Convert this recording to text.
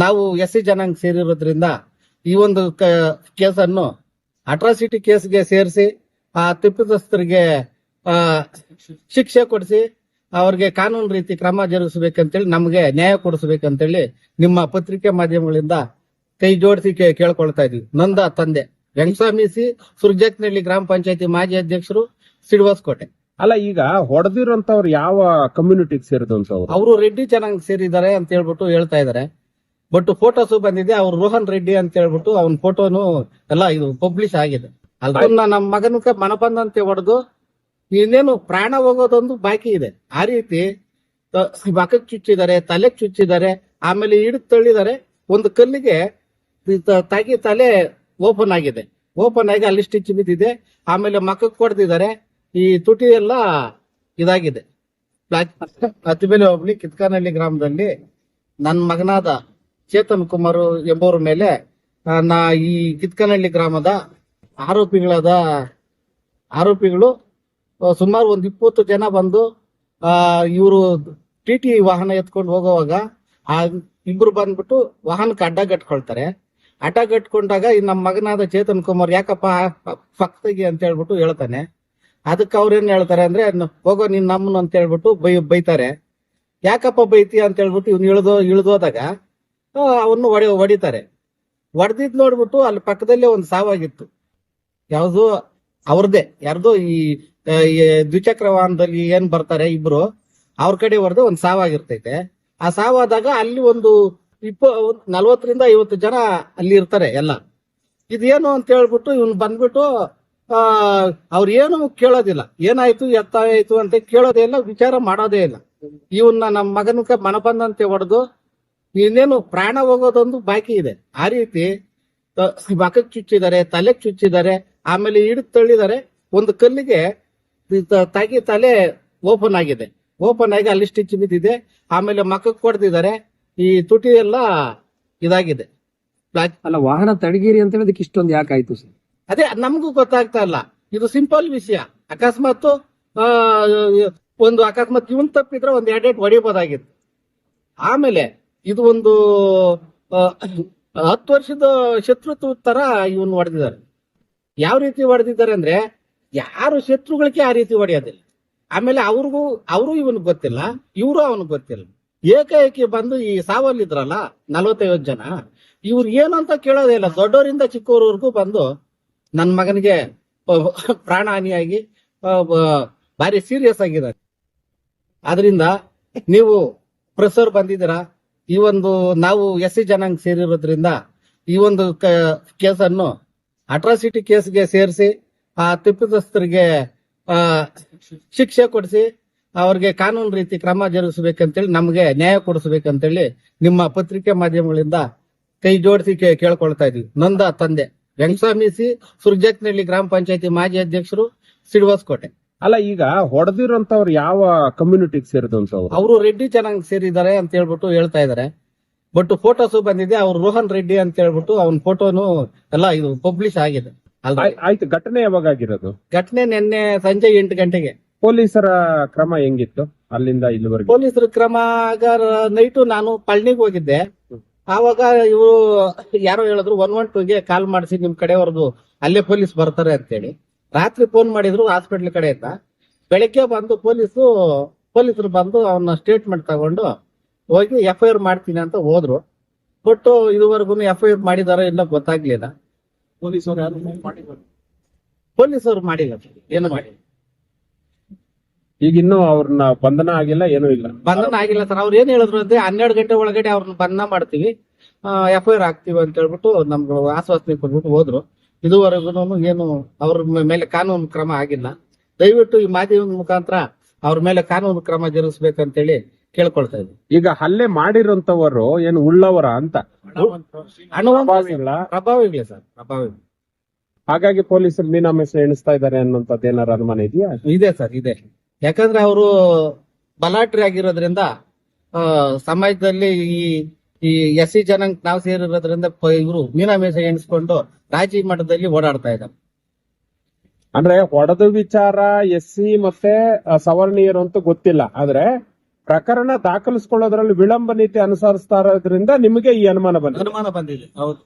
ನಾವು S C ಜನಾಂಗ ಸೇರಿರೋದ್ರಿಂದ ಈ ಒಂದು ಕೇಸನ್ನು ಅಟ್ರಾಸಿಟಿ ಕೇಸ್ಗೆ ಸೇರಿಸಿ ಆ ತಪ್ಪಿತಸ್ಥರಿಗೆ ಆ, ಶಿಕ್ಷೆ ಕೊಡಿಸಿ ಅವ್ರಿಗೆ ಕಾನೂನು ರೀತಿ ಕ್ರಮ ಜರುಗಿಸಬೇಕಂತೇಳಿ ನಮಗೆ ನ್ಯಾಯ ಕೊಡಿಸ್ಬೇಕಂತೇಳಿ ನಿಮ್ಮ ಪತ್ರಿಕೆ ಮಾಧ್ಯಮಗಳಿಂದ ಕೈ ಜೋಡಿಸಿ ಕೇಳ್ಕೊಳ್ತಾ ಇದೀವಿ. ನಂದ ತಂದೆ. ವೆಂಕಸ್ವಾಮಿ ಸಿ ಸುರ್ಜಕ್ನಹಳ್ಳಿ ಗ್ರಾಮ ಪಂಚಾಯತಿ ಮಾಜಿ ಅಧ್ಯಕ್ಷರು ಸಿಡ್ವಾಸ್ಕೋಟೆ ಅಲ್ಲ ಈಗ ಹೊಡೆದಿರೋಂತವ್ರು ಯಾವ ಕಮ್ಯುನಿಟಿಗೆ ಸೇರಿದಂತವ್ರು ಅವರು ರೆಡ್ಡಿ ಚೆನ್ನಾಗಿ ಸೇರಿದ್ದಾರೆ ಅಂತ ಹೇಳ್ಬಿಟ್ಟು ಹೇಳ್ತಾ ಇದಾರೆ ಬಟ್ ಫೋಟೋಸ್ ಬಂದಿದೆ ಅವ್ರು ರೋಹನ್ ರೆಡ್ಡಿ ಅಂತ ಹೇಳ್ಬಿಟ್ಟು ಅವ್ನ ಫೋಟೋನು ಎಲ್ಲ ಇದು ಪಬ್ಲಿಷ್ ಆಗಿದೆ. ಅದನ್ನ ನಮ್ಮ ಮಗನಕ್ಕೆ ಮನಬಂದಂತೆ ಹೊಡೆದು ಇನ್ನೇನು ಪ್ರಾಣ ಹೋಗೋದೊಂದು ಬಾಕಿ ಇದೆ. ಆ ರೀತಿ ಮಕಕ್ ಚುಚ್ಚಿದ್ದಾರೆ ತಲೆಗೆ ಚುಚ್ಚಿದ್ದಾರೆ ಆಮೇಲೆ ಹಿಡಿದು ತಳ್ಳಿದ್ದಾರೆ ಒಂದು ಕಲ್ಲಿಗೆ ತಾಗಿ ತಲೆ ಓಪನ್ ಆಗಿದೆ. ಓಪನ್ ಆಗಿ ಅಲ್ಲಿ ಸ್ಟಿಚ್ ಬಿದ್ದಿದೆ ಆಮೇಲೆ ಮಕಕ್ಕೆ ಕೊಡ್ದಿದ್ದಾರೆ ಈ ತುಟಿ ಎಲ್ಲ ಇದಾಗಿದೆ. ಅತಿಬೇಲೆ ಹೋಗ್ಲಿ ಕಿತ್ಕಾನಹಳ್ಳಿ ಗ್ರಾಮದಲ್ಲಿ ನನ್ನ ಮಗನಾದ ಚೇತನ್ ಕುಮಾರ್ ಎಂಬುವರ ಮೇಲೆ ನಾ ಈ ಕಿತ್ಕನಹಳ್ಳಿ ಗ್ರಾಮದ ಆರೋಪಿಗಳಾದ, ಆರೋಪಿಗಳು ಸುಮಾರು ಒಂದು ಇಪ್ಪತ್ತು ಜನ ಬಂದು ಇವರು ಟಿ ಟಿ ವಾಹನ ಎತ್ಕೊಂಡು ಹೋಗುವಾಗ, ಆ, ಇಬ್ರು ಬಂದ್ಬಿಟ್ಟು ವಾಹನಕ್ಕೆ ಅಡ್ಡ ಕಟ್ಕೊಳ್ತಾರೆ. ಅಡ್ಡ ಕಟ್ಕೊಂಡಾಗ ಈ ನಮ್ಮ ಮಗನಾದ ಚೇತನ್ ಕುಮಾರ್ ಯಾಕಪ್ಪ ಫಕ್ತಗಿ ಅಂತ ಹೇಳ್ಬಿಟ್ಟು ಹೇಳ್ತಾನೆ. ಅದಕ್ಕೆ ಅವ್ರೇನ್ ಹೇಳ್ತಾರೆ ಅಂದ್ರೆ ಹೋಗೋ, ನೀನ್ ನಮ್ಮನ್ನು ಅಂತ ಹೇಳ್ಬಿಟ್ಟು ಬೈ, ಬೈತಾರೆ. ಯಾಕಪ್ಪ ಬೈತಿ ಅಂತ ಹೇಳ್ಬಿಟ್ಟು ಇವ್ನು ಇಳಿದೋ, ಇಳಿದೋದಾಗ ಅವನು ಹೊಡೆ, ಹೊಡಿತಾರೆ. ಹೊಡೆದಿದ್ ನೋಡ್ಬಿಟ್ಟು ಅಲ್ಲಿ ಪಕ್ಕದಲ್ಲೇ ಒಂದು ಸಾವಾಗಿತ್ತು. ಯಾವ್ದು ಅವ್ರದ್ದೇ ಯಾರ್ದು ಈ ದ್ವಿಚಕ್ರ ವಾಹನದಲ್ಲಿ ಏನ್ ಬರ್ತಾರೆ ಇಬ್ರು, ಅವ್ರ ಕಡೆ ಹೊಡೆದು ಒಂದು ಸಾವಾಗಿರ್ತೈತೆ. ಆ ಸಾವಾದಾಗ ಅಲ್ಲಿ ಒಂದು ಇಪ್ಪ, ನಲ್ವತ್ತರಿಂದ ಐವತ್ತು ಜನ ಅಲ್ಲಿ ಇರ್ತಾರೆ ಎಲ್ಲ. ಇದೇನು ಅಂತ ಹೇಳ್ಬಿಟ್ಟು ಇವನ್ ಬಂದ್ಬಿಟ್ಟು, ಆ, ಅವ್ರು ಏನು ಕೇಳೋದಿಲ್ಲ. ಏನಾಯ್ತು, ಎತ್ತಾಯ್ತು ಅಂತ ಕೇಳೋದೇ ಇಲ್ಲ, ವಿಚಾರ ಮಾಡೋದೇ ಇಲ್ಲ. ಇವನ್ನ ನಮ್ಮ ಮಗನಕ್ಕೆ ಮನಬಂದಂತೆ ಹೊಡೆದು ಇನ್ನೇನು ಪ್ರಾಣ ಹೋಗೋದೊಂದು ಬಾಕಿ ಇದೆ. ಆ ರೀತಿ ಮಕಕ್ ಚುಚ್ಚಿದ್ದಾರೆ ತಲೆಗೆ ಚುಚ್ಚಿದ್ದಾರೆ ಆಮೇಲೆ ಹಿಡಿದು ತಳ್ಳಿದ್ದಾರೆ. ಒಂದು ಕಲ್ಲಿಗೆ ತಾಗಿ ತಲೆ ಓಪನ್ ಆಗಿದೆ. ಓಪನ್ ಆಗಿ ಅಲ್ಲಿ ಸ್ಟಿಚ್ ಬಿದ್ದಿದೆ. ಆಮೇಲೆ ಮಕಕ್ಕೆ ಕೊಡ್ತಿದ್ದಾರೆ. ಈ ತುಟಿ ಎಲ್ಲ ಇದಾಗಿದೆ. ಅಲ್ಲ ವಾಹನ ತಡಗಿರಿ ಅಂತ ಹೇಳಿದಕ್ಕೆ ಇಷ್ಟೊಂದು ಯಾಕಾಯ್ತು ಸರ್? ಅದೇ ನಮಗೂ ಗೊತ್ತಾಗ್ತಾ ಇಲ್ಲ. ಇದು ಸಿಂಪಲ್ ವಿಷಯ. ಅಕಸ್ಮಾತ್ ಒಂದು ಅಕಸ್ಮಾತ್ ಇವನ್ ತಪ್ಪಿದ್ರೆ ಒಂದ್ ಎರಡೆರಡು ಹೊಡಿಬೋದಾಗಿತ್ತು. ಆಮೇಲೆ ಇದು ಒಂದು ಹತ್ತು ವರ್ಷದ ಶತ್ರುತ್ವ ತರ ಇವನ್ ಹೊಡೆದಿದ್ದಾರೆ. ಯಾವ ರೀತಿ ಹೊಡೆದಿದ್ದಾರೆ ಅಂದ್ರೆ, ಯಾರು ಶತ್ರುಗಳಿಗೆ ಆ ರೀತಿ ಹೊಡೆಯೋದಿಲ್ಲ. ಆಮೇಲೆ ಅವ್ರಿಗೂ, ಅವರು ಇವನ್ ಗೊತ್ತಿಲ್ಲ, ಇವರು ಅವನಿಗೆ ಗೊತ್ತಿಲ್ಲ. ಏಕಾಏಕಿ ಬಂದು ಈ ಸಾವಲ್ಲಿದ್ರಲ್ಲ, ನಲವತ್ತೈವತ್ತು ಜನ, ಇವ್ರು ಏನು ಅಂತ ಕೇಳೋದೇ ಇಲ್ಲ. ದೊಡ್ಡವರಿಂದ ಚಿಕ್ಕವರವರೆಗೂ ಬಂದು ನನ್ನ ಮಗನಿಗೆ ಪ್ರಾಣ ಹಾನಿಯಾಗಿ ಭಾರಿ ಸೀರಿಯಸ್ ಆಗಿದ್ದಾರೆ. ಅದರಿಂದ ನೀವು, ಪ್ರೆಸರ್ ಬಂದಿದ್ದೀರಾ? ಈ ಒಂದು ನಾವು ಎಸ್ ಸಿ ಜನಾಂಗ ಸೇರಿರೋದ್ರಿಂದ ಈ ಒಂದು ಕೇಸನ್ನು ಅಟ್ರಾಸಿಟಿ ಕೇಸ್ಗೆ ಸೇರಿಸಿ, ಆ ತಪ್ಪಿತಸ್ಥರಿಗೆ, ಆ, ಶಿಕ್ಷೆ ಕೊಡಿಸಿ, ಅವ್ರಿಗೆ ಕಾನೂನು ರೀತಿ ಕ್ರಮ ಜರುಗಿಸಬೇಕಂತೇಳಿ ನಮಗೆ ನ್ಯಾಯ ಕೊಡಿಸ್ಬೇಕಂತೇಳಿ ನಿಮ್ಮ ಪತ್ರಿಕೆ ಮಾಧ್ಯಮಗಳಿಂದ ಕೈ ಜೋಡಿಸಿ ಕೇಳ್ಕೊಳ್ತಾ ಇದೀವಿ. ನೊಂದ ತಂದೆ. ಸಿ. ಸುರ್ಜಕ್ನಹಳ್ಳಿ ಗ್ರಾಮ ಪಂಚಾಯತಿ ಮಾಜಿ ಅಧ್ಯಕ್ಷರು ಸಿಡ್ವಾಸ್ಕೋಟೆ. ಅಲ್ಲ ಈಗ ಹೊಡೆದಿರೋಂತವ್ರು ಯಾವ ಕಮ್ಯುನಿಟಿಗೆ ಸೇರಿದಂತವ್ರು ಅವರು? ರೆಡ್ಡಿ ಚೆನ್ನಾಗ್ ಸೇರಿದ್ದಾರೆ ಅಂತ ಹೇಳ್ಬಿಟ್ಟು ಹೇಳ್ತಾ ಇದಾರೆ. ಬಟ್ ಫೋಟೋಸ್ ಬಂದಿದೆ ಅವ್ರು ರೋಹನ್ ರೆಡ್ಡಿ ಅಂತ ಹೇಳ್ಬಿಟ್ಟು ಅವನ ಫೋಟೋನು ಎಲ್ಲ ಇದು ಪಬ್ಲಿಷ್ ಆಗಿದೆ. ಆಯ್- ಆಯ್ತು ಘಟನೆ ಯಾವಾಗ ಆಗಿರೋದು? ಘಟನೆ ನಿನ್ನೆ ಸಂಜೆ ಎಂಟು ಗಂಟೆಗೆ. ಪೊಲೀಸರ ಕ್ರಮ ಹೆಂಗಿತ್ತು ಅಲ್ಲಿಂದ ಇಲ್ಲಿವರೆಗೆ? ಪೊಲೀಸರ ಕ್ರಮ ಆಗ ನೈಟು ನಾನು ಪಳ್ಳಿಗೆ ಹೋಗಿದ್ದೆ. ಆವಾಗ ಇವರು ಯಾರೋ ಹೇಳಿದ್ರು ಒನ್ ಒನ್ ಟೂಗೆ ಕಾಲ್ ಮಾಡಿಸಿ ನಿಮ್ ಕಡೆವರೆಗೂ ಅಲ್ಲೇ ಪೊಲೀಸ್ ಬರ್ತಾರೆ ಅಂತೇಳಿ. ರಾತ್ರಿ ಫೋನ್ ಮಾಡಿದ್ರು ಹಾಸ್ಪಿಟ್ಲ್ ಕಡೆಯಿಂದ ಬೆಳಗ್ಗೆ ಬಂದು ಪೊಲೀಸು ಪೊಲೀಸರು ಬಂದು ಅವನ ಸ್ಟೇಟ್ಮೆಂಟ್ ತಗೊಂಡು ಹೋಗಿ ಎಫ್ ಐ ಆರ್ ಮಾಡ್ತೀನಿ ಅಂತ ಹೋದ್ರು. ಬಟ್ ಇದುವರೆಗೂ ಎಫ್ ಐ ಆರ್ ಮಾಡಿದಾರೋ ಇಲ್ಲ ಗೊತ್ತಾಗ್ಲಿಲ್ಲ. ಪೊಲೀಸರು ಮಾಡಿಲ್ಲ. ಏನು ಮಾಡಿ ಈಗ ಇನ್ನು ಅವ್ರನ್ನ ಬಂಧನ ಆಗಿಲ್ಲ ಏನೂ ಇಲ್ಲ. ಬಂಧನ ಆಗಿಲ್ಲ ಸರ್. ಅವ್ರು ಏನ್ ಹೇಳಿದ್ರು ಅಂದ್ರೆ ಹನ್ನೆರಡು ಗಂಟೆ ಒಳಗಡೆ ಅವ್ರನ್ನ ಬಂಧನ ಮಾಡ್ತೀವಿ. ಎಫ್ ಐ ಆರ್ ಹಾಕ್ತಿವಿ ಅಂತ ಹೇಳ್ಬಿಟ್ಟು ನಮ್ಗೆ ಆಶ್ವಾಸನೆ ಕೊಟ್ಬಿಟ್ಟು ಹೋದ್ರು. ಇದುವರೆಗೂ ಏನು ಅವ್ರ ಮೇಲೆ ಕಾನೂನು ಕ್ರಮ ಆಗಿಲ್ಲ. ದಯವಿಟ್ಟು ಈ ಮಾಧ್ಯಮದ ಮುಖಾಂತರ ಅವ್ರ ಮೇಲೆ ಕಾನೂನು ಕ್ರಮ ಜರುಗಿಸ್ಬೇಕಂತೇಳಿ ಕೇಳ್ಕೊಳ್ತಾ ಇದ್ವಿ ಈಗ ಹಲ್ಲೆ ಮಾಡಿರೋಂತವರು ಏನು ಉಳ್ಳವರ ಅಂತ? ಪ್ರಭಾವಿಗಳ ಸರ್ ಪ್ರಭಾವಿಗಳು ಹಾಗಾಗಿ ಪೊಲೀಸರು ಮೀನಾಮೇಷ ಎಣಿಸ್ತಾ ಇದ್ದಾರೆ ಅನ್ನೋಂಥದ್ದು ಏನಾರ ಅನುಮಾನ ಇದೆಯಾ? ಇದೆ ಸರ್ ಇದೆ. ಯಾಕಂದ್ರೆ ಅವರು ಬಲಾಟ್ರಿ ಆಗಿರೋದ್ರಿಂದ ಆ, ಸಮಾಜದಲ್ಲಿ ಈ ಈ ಎಸ್ ಸಿ ಜನಾಂಗ ನಾವು ಸೇರಿರೋದ್ರಿಂದ ಇವರು ಮೀನಾಮೇಷ ಎಣಿಸ್ಕೊಂಡು ರಾಜಿ ಮಠದಲ್ಲಿ ಓಡಾಡ್ತಾ ಇದ್ದಾರೆ. ಅಂದ್ರೆ ಹೊಡೆದು ವಿಚಾರ ಎಸ್ ಸಿ ಮತ್ತೆ ಸವರ್ಣೀಯರು ಅಂತ ಗೊತ್ತಿಲ್ಲ. ಆದ್ರೆ ಪ್ರಕರಣ ದಾಖಲಿಸ್ಕೊಳ್ಳೋದ್ರಲ್ಲಿ ವಿಳಂಬ ನೀತಿ ಅನುಸರಿಸ್ತಾ ಇರೋದ್ರಿಂದ ನಿಮಗೆ ಈ ಅನುಮಾನ ಬಂದಿದೆ. ಅನುಮಾನ ಬಂದಿದೆ ಹೌದು.